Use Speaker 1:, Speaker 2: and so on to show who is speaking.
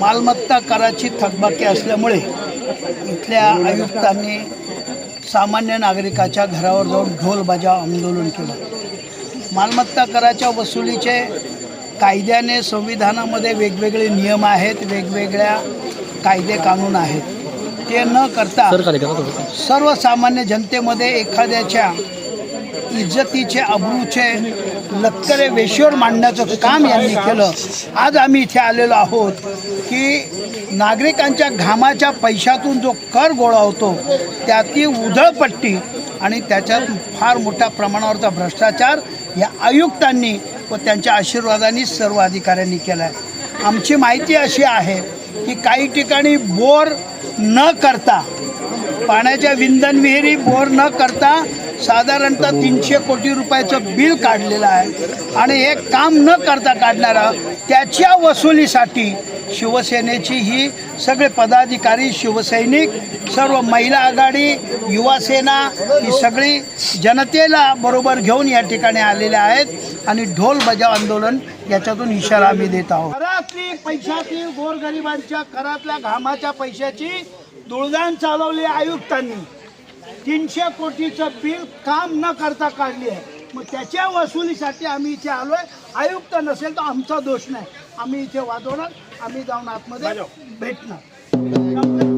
Speaker 1: मालमत्ता कराची थकबाकी असल्यामुळे इथल्या आयुक्तांनी सामान्य नागरिकाच्या घरावर जाऊन ढोल बजाव आंदोलन केलं. मालमत्ता कराच्या वसुलीचे कायद्याने संविधानामध्ये वेगवेगळे नियम आहेत वेगवेगळ्या कायदे कानून आहेत. ते न करता सर्वसामान्य जनतेमध्ये एखाद्याच्या इज्जतीचे अब्रूचे लक्करे वेशीवर मांडण्याचं काम यांनी केलं. आज आम्ही इथे आलेलो आहोत की नागरिकांच्या घामाच्या पैशातून जो कर गोळा होतो त्याची उधळपट्टी आणि त्याच्यात फार मोठ्या प्रमाणावरचा भ्रष्टाचार या आयुक्तांनी व त्यांच्या आशीर्वादाने सर्व अधिकाऱ्यांनी केला आहे आमची माहिती अशी आहे की काही ठिकाणी बोर न करता पाण्याच्या विंधन विहिरी बोर न करता साधारणतः तीनशे कोटी रुपयाचं बिल काढलेलं आहे. आणि हे काम न करता काढणारा त्याच्या वसुलीसाठी शिवसेनेची ही सगळे पदाधिकारी शिवसैनिक सर्व महिला आघाडी युवासेना ही सगळी जनतेला बरोबर घेऊन या ठिकाणी आलेल्या आहेत आणि ढोल बजाव आंदोलन याच्यातून इशारा आम्ही देत आहोत. घरातली पैशाची गोरगरिबांच्या घरातल्या घामाच्या पैशाची दुळदाण चालवली आयुक्तांनी. तीनशे कोटीचं बिल काम न करता काढली आहे. मग त्याच्या वसुलीसाठी आम्ही इथे आलोय. आयुक्त नसेल तर आमचा दोष नाही. आम्ही इथे वाजवणार आम्ही जाऊन आतमध्ये भेटणार.